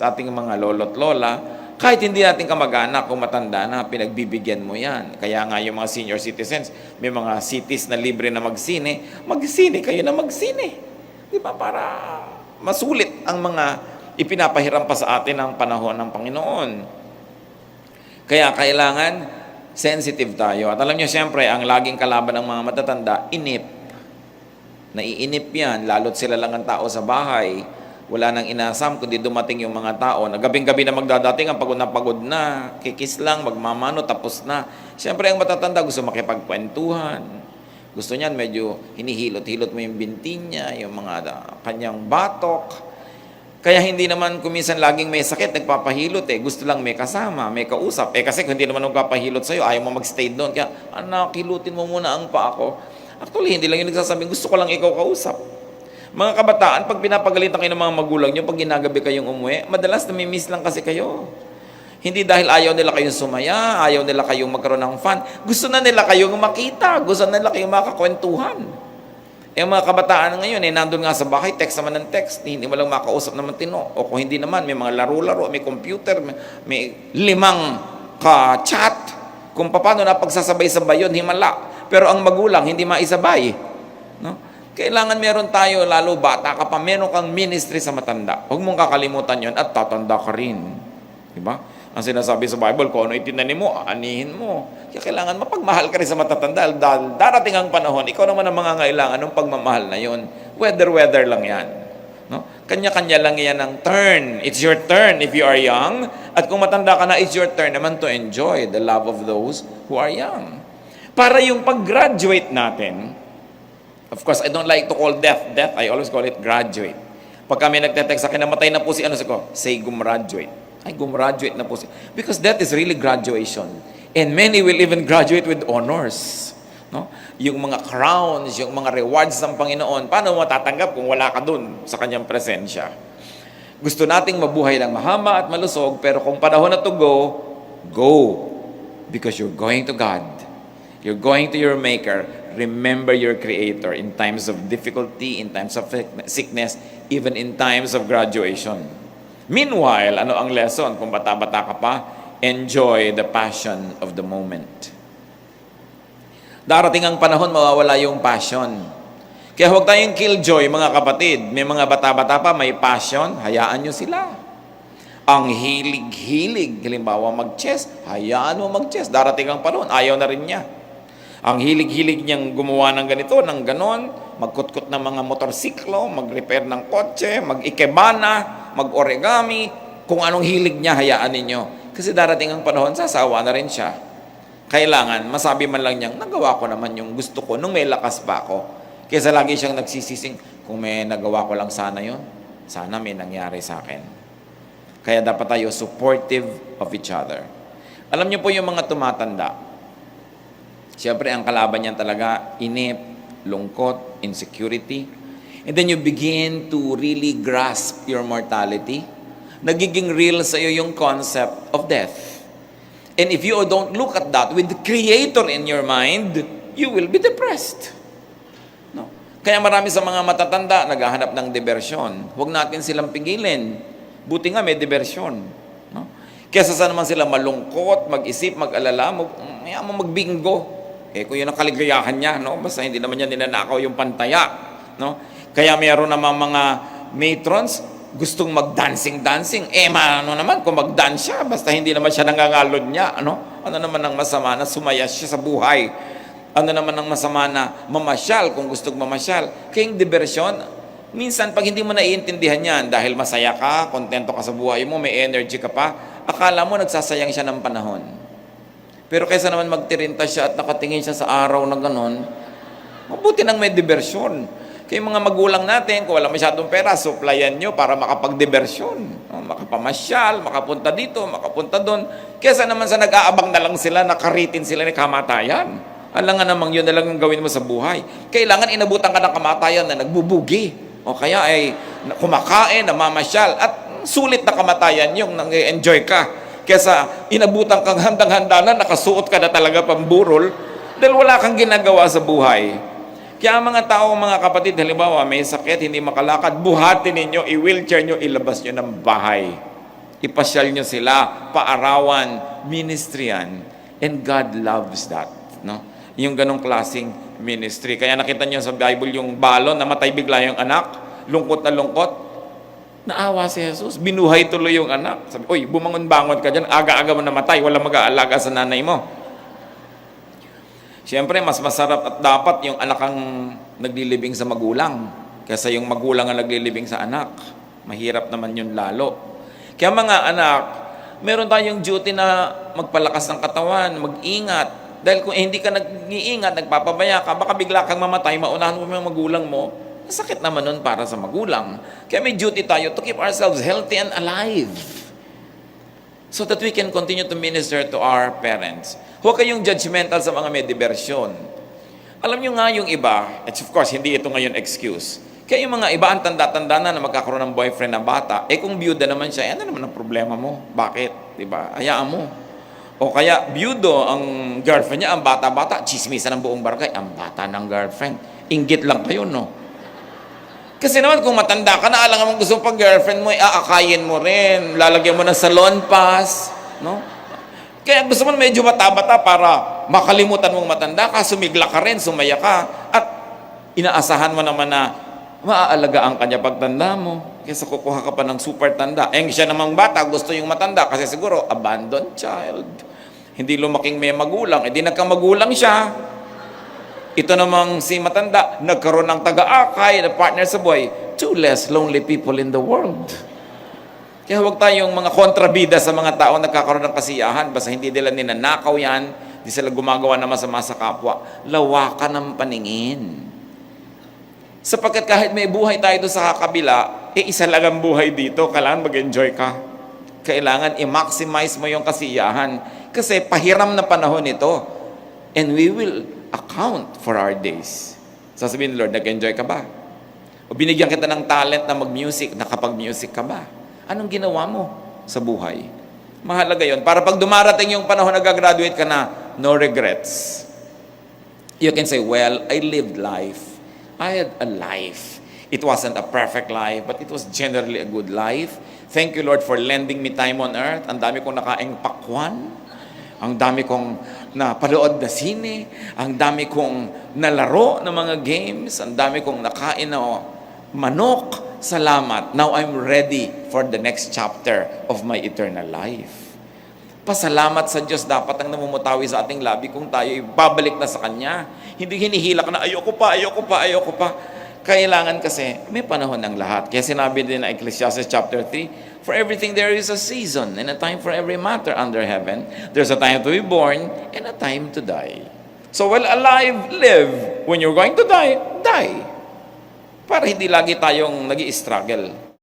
sa ating mga lolo't lola, kahit hindi natin kamag-anak kung matanda na, pinagbibigyan mo yan. Kaya nga yung mga senior citizens, may mga cities na libre na magsine, magsine kayo na magsine. Di ba? Para masulit ang mga ipinapahiram pa sa atin ng panahon ng Panginoon. Kaya kailangan sensitive tayo. At alam niyo, siyempre, ang laging kalaban ng mga matatanda, inip. Naiinip yan, lalo't sila lang ang tao sa bahay. Wala nang inasam, kundi dumating yung mga tao na gabing-gabi na magdadating, ang pagod na pagod na, kikis lang, magmamano, tapos na. Siyempre, ang matatanda gusto makipagkwentuhan. Gusto niyan, medyo hinihilot-hilot mo yung binti niya, yung mga kanyang batok. Kaya hindi naman kuminsan laging may sakit, nagpapahilot eh. Gusto lang may kasama, may kausap. Eh kasi kung hindi naman nagpapahilot sa'yo, ayaw mo magstay doon. Kaya, anak, hilutin mo muna ang pa ako. Actually, hindi lang yung nagsasabing, gusto ko lang ikaw kausap. Mga kabataan, pag pinapagalitan kayo ng mga magulang nyo, pag ginagabi kayong umuwi, madalas namimiss lang kasi kayo. Hindi dahil ayaw nila kayong sumaya, ayaw nila kayong magkaroon ng fun. Gusto na nila kayong makita, gusto na nila kayong makakwentuhan. Eh mga kabataan ngayon, eh, nandun nga sa bahay, text naman ng text, hindi mo lang makausap naman tino. O kung hindi naman, may mga laro-laro, may computer, may, may limang ka-chat. Kung paano na pagsasabay-sabay yun, himala. Pero ang magulang, hindi maisabay. No? Kailangan meron tayo, lalo bata ka pa, meron kang ministry sa matanda. Huwag mong kakalimutan yon at tatanda ka rin. Diba? Ang sinasabi sa Bible, kung ano itinanim mo, anihin mo. Kaya kailangan mapagmahal ka rin sa matatanda dahil darating ang panahon, ikaw naman ang mga ngailangan ng pagmamahal na yon. Weather-weather lang yan. No? Kanya-kanya lang yan ang turn. It's your turn if you are young. At kung matanda ka na, it's your turn naman to enjoy the love of those who are young. Para yung pag-graduate natin, of course, I don't like to call death death. I always call it graduate. Pag kami nagte-text sa akin, namatay na po si ano sa ko, say gumraduate. Ay, gumraduate na po si Because that is really graduation. And many will even graduate with honors. No? Yung mga crowns, yung mga rewards ng Panginoon, paano matatanggap kung wala ka dun sa kanyang presensya? Gusto nating mabuhay ng mahama at malusog, pero kung panahon na to go, go. Because you're going to God. You're going to your Maker. Remember your Creator in times of difficulty, in times of sickness, even in times of graduation. Meanwhile, ano ang lesson kung bata-bata ka pa? Enjoy the passion of the moment. Darating ang panahon, mawawala yung passion. Kaya huwag tayong killjoy, mga kapatid. May mga bata-bata pa, may passion, hayaan nyo sila. Ang hilig-hilig, halimbawa mag-chess, hayaan mo mag-chess. Darating ang panahon, ayaw na rin niya. Ang hilig-hilig niyang gumawa ng ganito, ng ganon, magkutkot ng mga motorsiklo, mag-repair ng kotse, mag-ikebana, mag-origami, kung anong hilig niya, hayaan ninyo. Kasi darating ang panahon, sasawa na rin siya. Kailangan, masabi man lang niyang, nagawa ko naman yung gusto ko nung may lakas pa ako. Kaysa lagi siyang nagsisising, kung may nagawa ko lang sana yon, sana may nangyari sa akin. Kaya dapat tayo supportive of each other. Alam niyo po yung mga tumatanda, Siyempre, ang kalaban niyan talaga, inip, lungkot, insecurity. And then you begin to really grasp your mortality. Nagiging real sa iyo yung concept of death. And if you don't look at that with the Creator in your mind, you will be depressed. No? Kaya marami sa mga matatanda naghahanap ng diversyon. Huwag natin silang pigilin. Buti nga may diversyon. No? Kesa sa naman sila malungkot, mag-isip, mag-alala, mag, mo magbingo. Eh, kung yun ang kaligayahan niya, no? Basta hindi naman niya ninanakaw yung pantaya, no? Kaya mayroon naman mga matrons, gustong mag-dancing-dancing. Eh, ano naman, kung mag-dance siya, basta hindi naman siya nangangalod niya, ano? Ano naman ang masama na sumaya siya sa buhay? Ano naman ang masama na mamasyal kung gustong mamasyal? Kaya yung diversyon, minsan pag hindi mo naiintindihan yan, dahil masaya ka, kontento ka sa buhay mo, may energy ka pa, akala mo nagsasayang siya ng panahon. Pero kaysa naman magtirinta siya at nakatingin siya sa araw na ganon, mabuti nang may diversyon. Kaya mga magulang natin, kung wala masyadong pera, supplyan nyo para makapag-diversyon. Makapamasyal, makapunta dito, makapunta doon. Kesa naman sa nag-aabang na lang sila, nakaritin sila ni kamatayan. Alam nga namang yun na lang ang gawin mo sa buhay. Kailangan inabutan ka ng kamatayan na nagbubugi. O kaya ay kumakain, namamasyal. At sulit na kamatayan yung nang-enjoy ka. Kesa inabutan kang handang-handa na, nakasuot ka na talaga pamburol, dahil wala kang ginagawa sa buhay. Kaya ang mga tao, mga kapatid, halimbawa may sakit, hindi makalakad, buhatin ninyo, i-wheelchair nyo, ilabas nyo ng bahay. Ipasyal nyo sila, paarawan, ministryan. And God loves that. No? Yung ganong klaseng ministry. Kaya nakita nyo sa Bible yung balon, namatay bigla yung anak, lungkot na lungkot. Naawa si Jesus, binuhay tuloy yung anak. Sabi, Uy, bumangon-bangon ka dyan, aga-aga mo namatay, wala mag-aalaga sa nanay mo. Siyempre, mas masarap at dapat yung anak ang naglilibing sa magulang kaysa yung magulang ang naglilibing sa anak. Mahirap naman yun lalo. Kaya mga anak, meron tayong duty na magpalakas ng katawan, mag-ingat. Dahil kung hindi ka nag-iingat, nagpapabaya ka, baka bigla kang mamatay, maunahan mo yung magulang mo, masakit naman nun para sa magulang. Kaya may duty tayo to keep ourselves healthy and alive so that we can continue to minister to our parents. Huwag kayong judgmental sa mga may diversyon. Alam nyo nga yung iba, at of course, hindi ito ngayon excuse. Kaya yung mga iba, ang tanda-tanda na na magkakaroon ng boyfriend na bata, eh kung byuda naman siya, ano naman ang problema mo? Bakit? Di ba? Hayaan mo. O kaya, byudo, ang girlfriend niya, ang bata-bata, chismisan ng buong barangay, ang bata ng girlfriend. Inggit lang kayo, no? Kasi naman kung matanda ka na, alam mo gusto pang girlfriend mo, eh, aakayin mo rin, lalagyan mo ng salon pass, no? Kaya gusto mo medyo bata-bata para makalimutan mong matanda ka, sumigla ka rin, sumaya ka, at inaasahan mo naman na maaalagaan ka niya pagtanda mo. Kaysa kukuha ka pa ng super tanda. Eh, siya namang bata, gusto yung matanda kasi siguro, abandoned child. Hindi lumaking may magulang, edi nagkamagulang siya. Ito namang si matanda, nagkaroon ng taga-akay na partner sa buhay. Two less lonely people in the world. Kaya huwag tayong mga kontrabida sa mga tao nagkakaroon ng kasiyahan. Basta hindi nila ninanakaw yan, hindi sila gumagawa ng masama sa kapwa. Lawakan ng paningin. Sapagkat kahit may buhay tayo doon sa kabila, eh isa lang ang buhay dito, kailangan mag-enjoy ka. Kailangan i-maximize mo yung kasiyahan. Kasi pahiram na panahon ito. And we will account for our days. Sasabihin ni Lord, nag-enjoy ka ba? O binigyan kita ng talent na mag-music, nakapag-music ka ba? Anong ginawa mo sa buhay? Mahalaga yon Para pag dumarating yung panahon na gagraduate ka na, no regrets. You can say, well, I lived life. I had a life. It wasn't a perfect life, but it was generally a good life. Thank you, Lord, for lending me time on earth. Ang dami kong nakaing pakwan. Ang dami kong napanood na sine. Ang dami kong nalaro ng mga games. Ang dami kong nakain na manok. Salamat. Now I'm ready for the next chapter of my eternal life. Pasalamat sa Diyos dapat ang namumutawi sa ating labi kung tayo babalik na sa Kanya. Hindi hinihila ka na, ayoko pa, ayoko pa, ayoko pa. Kailangan kasi, may panahon ng lahat. Kaya sinabi din na Ecclesiastes chapter 3, For everything there is a season and a time for every matter under heaven. There's a time to be born and a time to die. So while alive, live. When you're going to die, die. Para hindi lagi tayong nag struggle